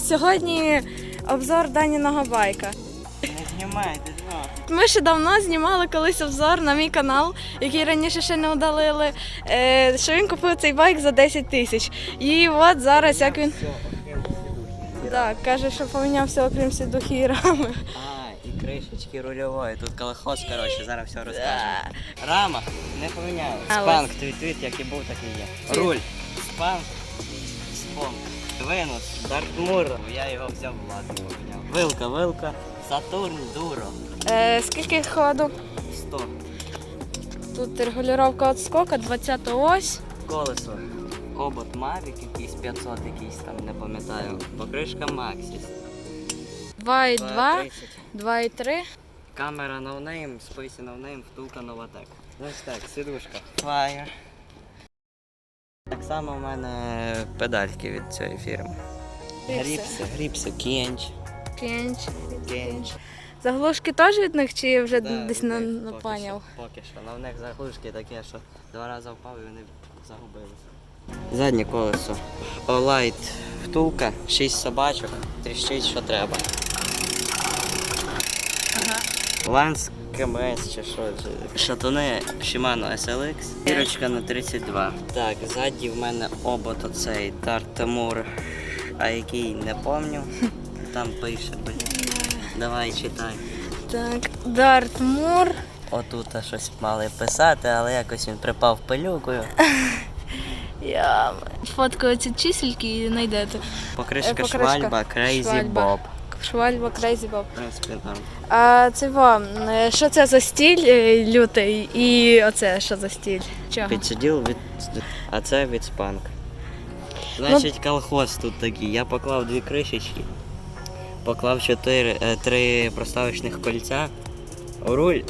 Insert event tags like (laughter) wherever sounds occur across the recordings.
сьогодні обзор Даніного байка. Не знімайте, що? Ми ще давно знімали колись обзор на мій канал, який раніше ще не удалили. е, Що він купив цей байк за 10 тисяч. І от зараз як він так, каже, що помінявся окрім сідухи і рами. А, і кришечки рульової. Тут колохоз, коротше, зараз все розкажемо. Рама не поміняли. Спанк, твіт-твіт, як і був, так і є. Руль. Спанк. Спонк. Венус, Дартмур. Я його взяв власне. Вилка, вилка. Сатурн, Дуро. Е, скільки ходу? 100. Тут регулювання відскока, 20 ось. Колесо. Обод Mavic якийсь 500 якийсь там, не пам'ятаю. Покришка Maxis. 2,2, 2,3. Камера ноунейм, спейсі ноунейм, втулка Новатек. Ось так, сидушка. Fire. Само в мене педальки від цієї фірми. Гріпси, гріпси, кінч. Кенч. Кенч. Заглушки теж від них чи вже Да, десь на, поки напаняв? що, Поки що. На в них заглушки такі, що два рази впав і вони загубилися. Заднє колесо. Олайт втулка, 6 собачок, тріщить, що треба. Ланс КМС чи що це? Шатуни Shimano SLX. Зірочка на 32. Так, ззаді в мене обод оцей Тартамур, а який не помню. (laughs) Там пише, блін. Давай читай. Так, Дарт Мур. Отут щось мали писати, але якось він припав пилюкою. (laughs) Я фоткаю ці чисельки і знайдете. Покришка, Е, покришка. швальба, Швальба. Bob. Швальба крейзі норм. А це вам, е, що це за стіль е, лютий і оце що за стіль? Чого? Підсиділ від. А це від спанк. Ну, Значить, колхоз тут такий. Я поклав дві кришечки, поклав чотири, е, три проставочних кольця, руль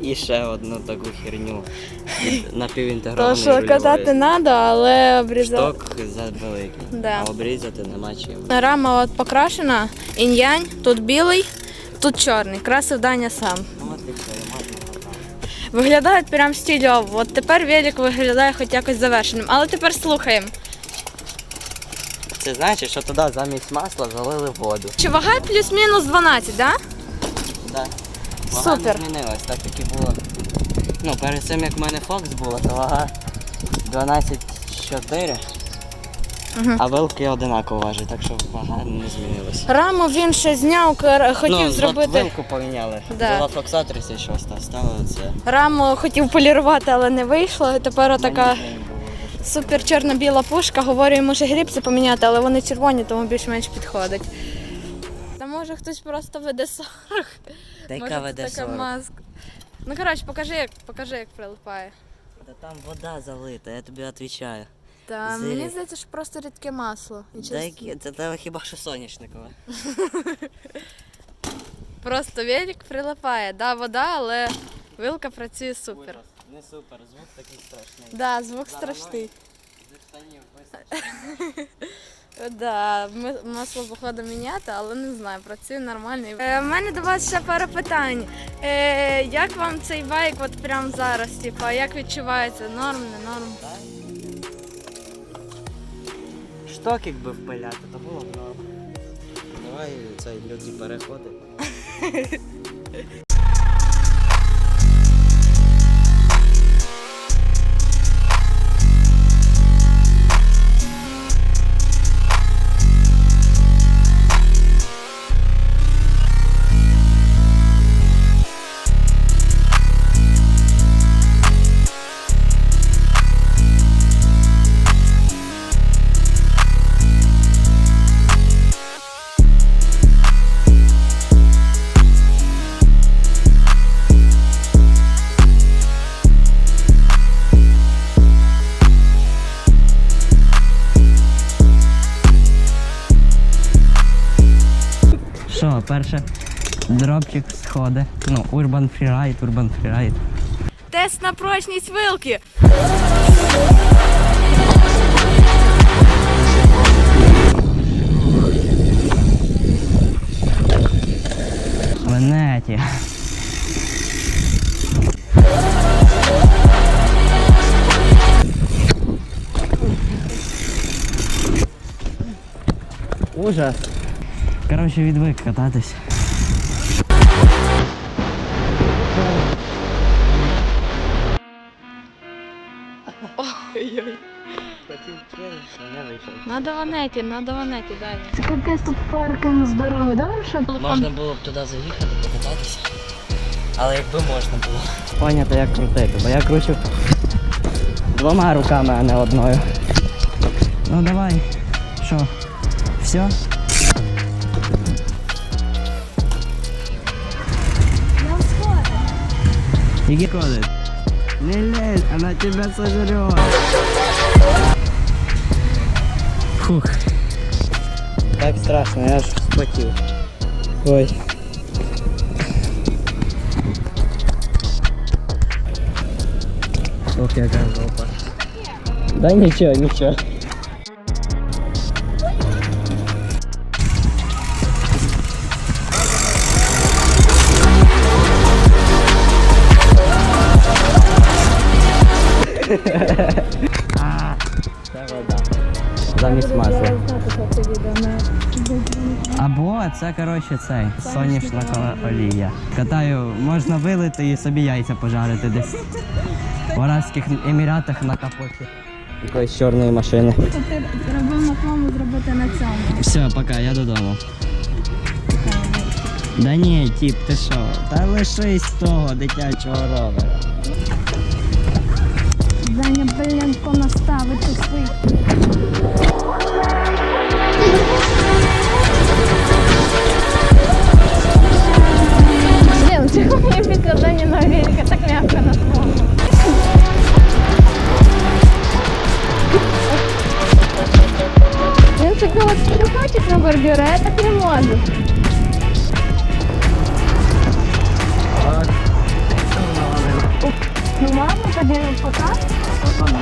і ще одну таку херню. від (laughs) То, що катати треба, але обрізати. Шток завеликий, Да. а обрізати нема чим. Рама от покрашена, інь-янь, тут білий, тут чорний. Красив Даня сам. Ну от і все, і можна готово. Виглядають прям стильово. От тепер велик виглядає хоч якось завершеним. Але тепер слухаємо. Це значить, що туди замість масла залили воду. Чи вага плюс-мінус 12, да? Да. Вага Супер. не змінилась, так як і було. Ну, перед цим як в мене Фокс була, то вага 12,4, Мгм. а вилки одинаково важать, так що вага не змінилася. Раму він ще зняв, кер- хотів ну, зробити. Вилку поміняли. Да. Була Фокса 36, а це. Раму хотів полірувати, але не вийшло. І тепер дуже. супер чорно-біла пушка. Говорю, йому ще грібці поміняти, але вони червоні, тому більш-менш підходить. Може хтось просто веде 40. Та яка Може, це веде така 40? маска. Ну коротше, покажи, як покажи, як прилипає. Та там вода залита, я тобі відповідаю. Та Зелень. мені здається, що просто рідке масло. І Та чисто- які, це тебе хіба що соняшникове. (laughs) Просто велик прилипає. Да, вода, але вилка працює супер. Не супер, звук такий страшний. Да, звук страшний. (laughs) Да, масло походу міняти, але не знаю, працює нормально. Е, У мене до вас ще пара питань. Е, як вам цей байк от прямо зараз? Типа, як відчувається? Норм, не норм? Шток якби впиляти, то було б норм. Давай цей люди переходи. (laughs) Що, перше, дропчик сходи. Ну, Urban Freeride, Urban Freeride. Тест на прочність вилки. Венеті. Ужас. Коротше, відвик кататись. Ой-ой. Хотів не вийшов. Надо ванеті, надо ванеті далі. Це капець тут паркинг здоровий, да? Що Можна було б туди заїхати, покататися. Але якби можна було. Понято, як крутити, бо я кручу двома руками, а не одною. Ну давай. Що? Все? Иди ходит. Не лезь, она тебя сожрет. Фух. Так страшно, я аж вспотел. Ой. Ох, яка жопа. Да ничего, ничего. Це (laughs) вода. Замість масла. Або це, коротше, цей соняшникова олія. Катаю, можна вилити і собі яйця пожарити десь. В Арабських Еміратах на капоті. Якоїсь чорної машини. Ти робив рекламу зробити на цьому. Все, пока, я додому. Да ні, тіп, ти що? Та лишись того дитячого ровера. Даня, блін, понаставити свій. Блін, чого мені підкладання на велика так м'яко на свому? Він такий от стрибочок на бордюри, а я так не можу. Ну ладно, тоді пока. Пока.